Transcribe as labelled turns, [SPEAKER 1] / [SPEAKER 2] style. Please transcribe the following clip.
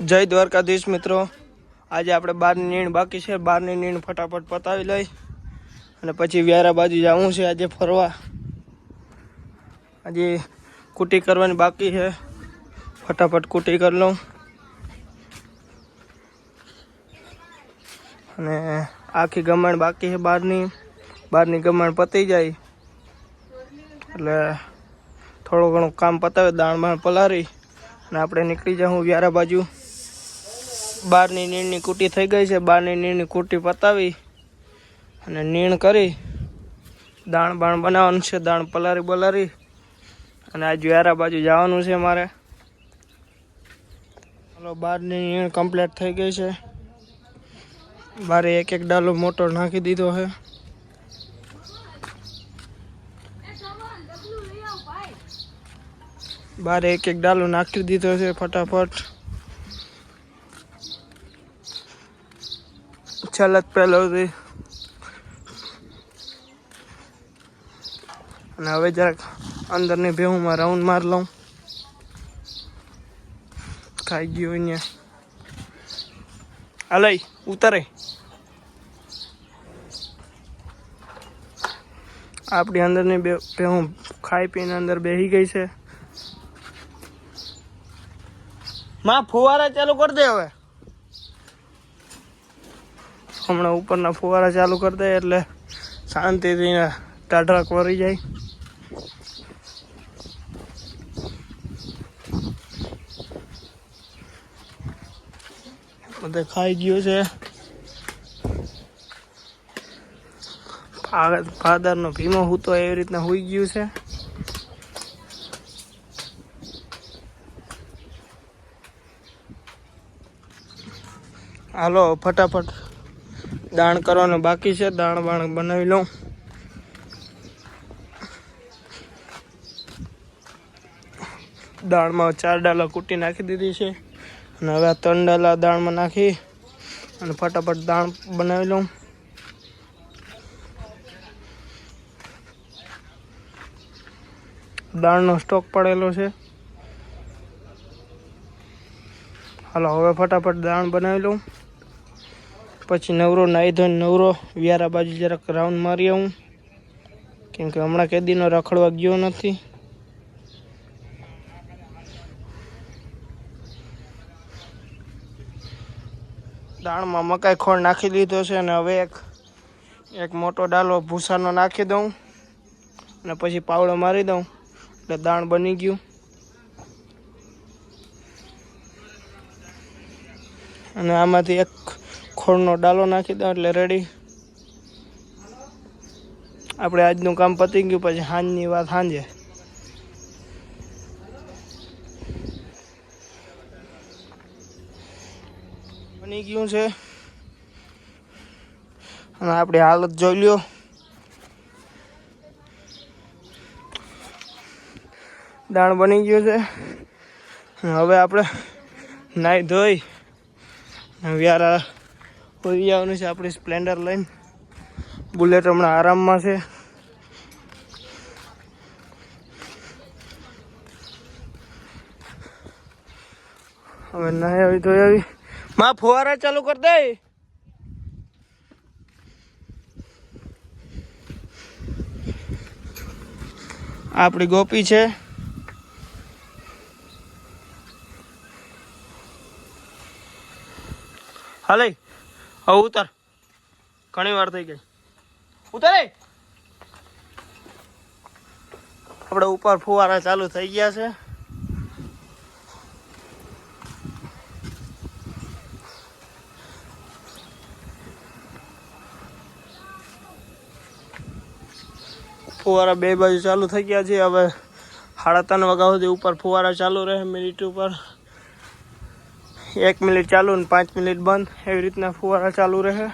[SPEAKER 1] જય દ્વારકાધીશ મિત્રો. આજે આપણે બારની નીણ બાકી છે. બારની નીણ ફટાફટ પતાવી લઈ અને પછી વ્યારા બાજુ જવું છે આજે ફરવા. આજે કુટી કરવાની બાકી છે. ફટાફટ કુટી કરી લઉં. અને આખી ગમણ બાકી છે બહારની બહારની ગમણ પતી જાય. એટલે થોડું ઘણું કામ પતાવે દાણ બાણ પલારી અને આપણે નીકળી જાઉં વ્યારા બાજુ. બારની નીણની કુટી થઈ ગઈ છે. બારની નીણની કુટી પતાવી અને નીણ કરી દાણ બાણ બનાવવાનું છે. દાણ પલારી બલારી અને આ વ્યારા બાજુ જવાનું છે મારે. ચાલો બારની નીણ કમ્પ્લીટ થઈ ગઈ છે. બારે એક એક ડાલો મોટો નાખી દીધો છે. બારે એક એક ડાલો નાખી દીધો છે ફટાફટ. છલક પહેલોથી અને હવે જરાક અંદરની ભેહુંમાં રાઉન્ડ માર લઉં ખાઈ ગયો અહીંયા હાલઈ ઉતરે આપણી અંદરની બે ભેહું ખાઈ પીને અંદર બેસી ગઈ છે. માં, ફુવારા ચાલુ કરી દે હવે. હમણાં ઉપરના ફુવારા ચાલુ કરી દે એટલે શાંતિથી ટાઢરાક વરી જાય. બધે ખાઈ ગયો છે. ફાધરનો ભીમો હૂતો એવી રીતના હોઈ ગયું છે. હાલો, ફટાફટ. દાણ કરવાનું બાકી છે, દાણ બાણ બનાવી લઉં. દાળમાં ચાર ડાલા કૂટી નાખી દીધી છે. અને હવે આ ત્રણ ડાલા દાળમાં નાખી અને ફટાફટ દાણ બનાવી લઉં. દાળનો સ્ટોક પડેલો છે. હાલો, હવે ફટાફટ દાણ બનાવી લઉં. પછી નવરો નાહી નવરો, વ્યારા બાજુ જરાક રાઉન્ડ મારી આવું. કેમ કે હમણાં કેદીનો રખડવા ગયો નથી. દાણમાં મકાઈ ખોળ નાખી દીધો છે અને હવે એક એક મોટો ડાલો ભૂસાનો નાખી દઉં અને પછી પાવડો મારી દઉં. એટલે દાણ બની ગયું. અને આમાંથી એક ખોળનો ડાલો નાખી દઉં એટલે રેડી આપણે આજનું કામ પતી ગયું, પછી સાંજની વાત સાંજે બની ગયું છે. અને આપણી હાલત જોઈ લ્યો. દાણ બની ગયું છે. હવે આપણે નાહી ધોઈ. વ્યારા હોઈ જવાનું છે આપણી સ્પ્લેન્ડર લઈને. બુલેટ હમણાં આરામમાં છે. હવે નાહી આવી, ધોઈ આવી. માં, ફુવારા ચાલુ કરી દે. આપણી ગોપી છે. હાલે. હવે ઉતાર. ઘણી વાર થઈ ગઈ. ઉતરે. આપણે ઉપર ફુવારા ચાલુ થઈ ગયા છે. ફુવારા બે બાજુ ચાલુ થઈ ગયા છે. હવે સાડા ત્રણ વાગ્યા સુધી ઉપર ફુવારા ચાલુ રહે મિનિટ ઉપર. એક મિનિટ ચાલુ ને પાંચ મિનિટ બંધ. એવી રીતના ફુવારા ચાલુ રહે.